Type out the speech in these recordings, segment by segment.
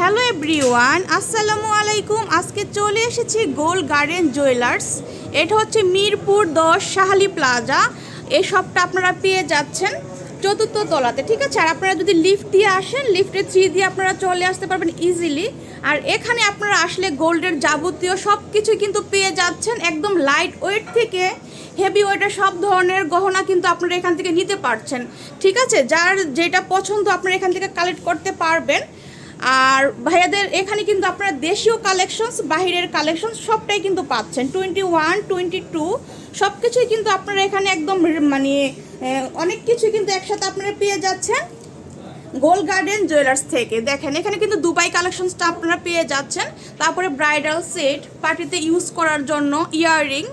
Hello everyone, আসসালামু আলাইকুম। আজকে চলে এসেছি গোল গার্ডেন জুয়েলার্স। এটা হচ্ছে মিরপুর দশ শাহালি প্লাজা। এই শপটা আপনারা পেয়ে যাচ্ছেন চতুর্থ তলাতে, ঠিক আছে? আর আপনারা যদি লিফট দিয়ে আসেন, লিফটে থ্রি দিয়ে আপনারা চলে আসতে পারবেন ইজিলি আর এখানে আপনারা আসলে গোল্ডের যাবতীয় সব কিছুই কিন্তু পেয়ে যাচ্ছেন, একদম লাইট ওয়েট থেকে হেভি ওয়েটের সব ধরনের গহনা কিন্তু আপনারা এখান থেকে নিতে পারছেন। ঠিক আছে? যার যেটা পছন্দ আপনারা এখান থেকে কালেক্ট করতে পারবেন। আর ভাইয়াদের এখানে কিন্তু আপনারা দেশীয় কালেকশনস বাহিরের কালেকশন সবটাই কিন্তু পাচ্ছেন। টোয়েন্টি ওয়ান টোয়েন্টি টু সব কিছুই কিন্তু আপনারা এখানে একদম মানে অনেক কিছু কিন্তু একসাথে আপনারা পেয়ে যাচ্ছেন। গোল গার্ডেন জুয়েলার্স থেকে। দেখেন, এখানে কিন্তু দুবাই কালেকশনসটা আপনারা পেয়ে যাচ্ছেন। তারপরে ব্রাইডাল সেট পার্টিতে ইউজ করার জন্য ইয়াররিং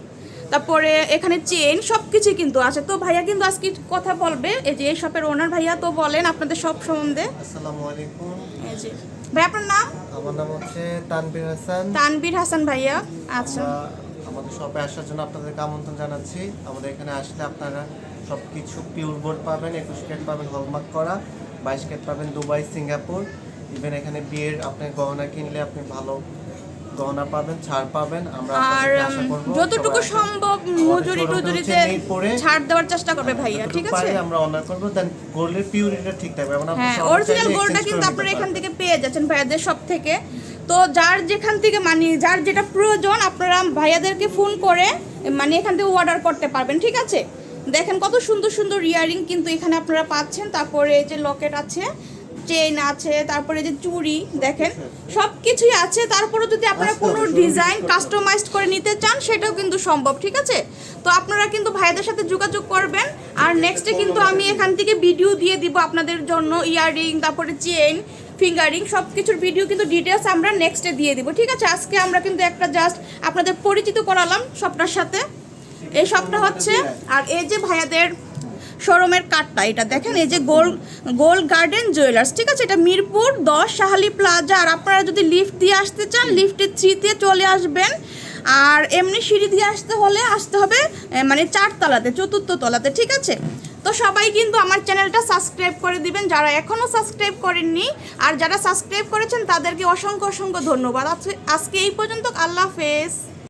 তারপরে এখানে চেন সব কিছুই কিন্তু আছে। তো ভাইয়া কিন্তু আজকে কথা বলবে। এই যে এই শপের ওনার ভাইয়া তো বলেন আপনাদের সব সম্বন্ধে। আসসালামু আলাইকুম। এই যে ভাই আপনার নাম? আমার নাম হচ্ছে তানভীর হাসান। তানবীর হাসান ভাইয়া। আচ্ছা। আমাদের শপে আসার জন্য আপনাদেরকে আমন্ত্রণ জানাচ্ছি। আমাদের এখানে আসলে আপনারা সব কিছু পিওর গোল্ড পাবেন একুশ কেট পাবেন হলমার্ক করা বাইশ কেট পাবেন দুবাই সিঙ্গাপুর। ইভেন এখানে বিয়ের আপনার গহনা কিনলে আপনি ভালো গহনা পাবেন ছাড় পাবেন আমরা আর যতটুকু সম্ভব মজুরি টুজুরিতে ছাড় দেওয়ার চেষ্টা করবে ভাইয়া ঠিক আছে? আমরা অনার করব দেন গোল্ডের পিউরিটিটা ঠিক থাকবে। হ্যাঁ অরিজিনাল গোল্ডটা কিন্তু আপনারা এখান থেকে পেয়ে যাচ্ছেন ভাইয়াদের সব থেকে। তো যার যেখান থেকে মানে যার যেটা প্রয়োজন আপনারা ভাইয়াদেরকে ফোন করে মানে এখান থেকে অর্ডার করতে পারবেন ঠিক আছে? দেখেন কত সুন্দর সুন্দর ইয়ারিং কিন্তু এখানে আপনারা পাচ্ছেন। তারপরে এই যে লকেট আছে চেইন আছে তারপরে যে চুড়ি দেখেন সব কিছুই আছে। তারপরে যদি আপনারা কোনো ডিজাইন কাস্টমাইজড করে নিতে চান সেটাও কিন্তু সম্ভব ঠিক আছে? তো আপনারা কিন্তু ভাইদের সাথে যোগাযোগ করবেন। আর নেক্সটে কিন্তু আমি এখান থেকে ভিডিও দিয়ে দিব আপনাদের জন্য ইয়াররিং তারপরে চেইন ফিঙ্গারিং সব কিছুর ভিডিও কিন্তু ডিটেলস আমরা নেক্সটে দিয়ে দিব ঠিক আছে? আজকে আমরা কিন্তু একটা জাস্ট আপনাদের পরিচিত করালাম সবটার সাথে। এই সবটা হচ্ছে আর এই যে ভাইয়াদের শোরুমের কার্ডটা এটা দেখেন, এই যে গোল গোল গার্ডেন জুয়েলার্স, ঠিক আছে? এটা মিরপুর, দশ, শাহালি প্লাজা, আর আপনারা যদি লিফট দিয়ে আসতে চান, লিফটে থ্রিতে চলে আসবেন। আর এমনি সিঁড়ি দিয়ে আসতে হলে আসতে হবে মানে চারতলাতে, চতুর্থ তলাতে, ঠিক আছে? তো সবাই কিন্তু আমার চ্যানেলটা সাবস্ক্রাইব করে দিবেন, যারা এখনও সাবস্ক্রাইব করেননি, আর যারা সাবস্ক্রাইব করেছেন, তাদেরকে অসংখ্য অসংখ্য ধন্যবাদ। আজকে এই পর্যন্ত, আল্লাহ হাফেজ।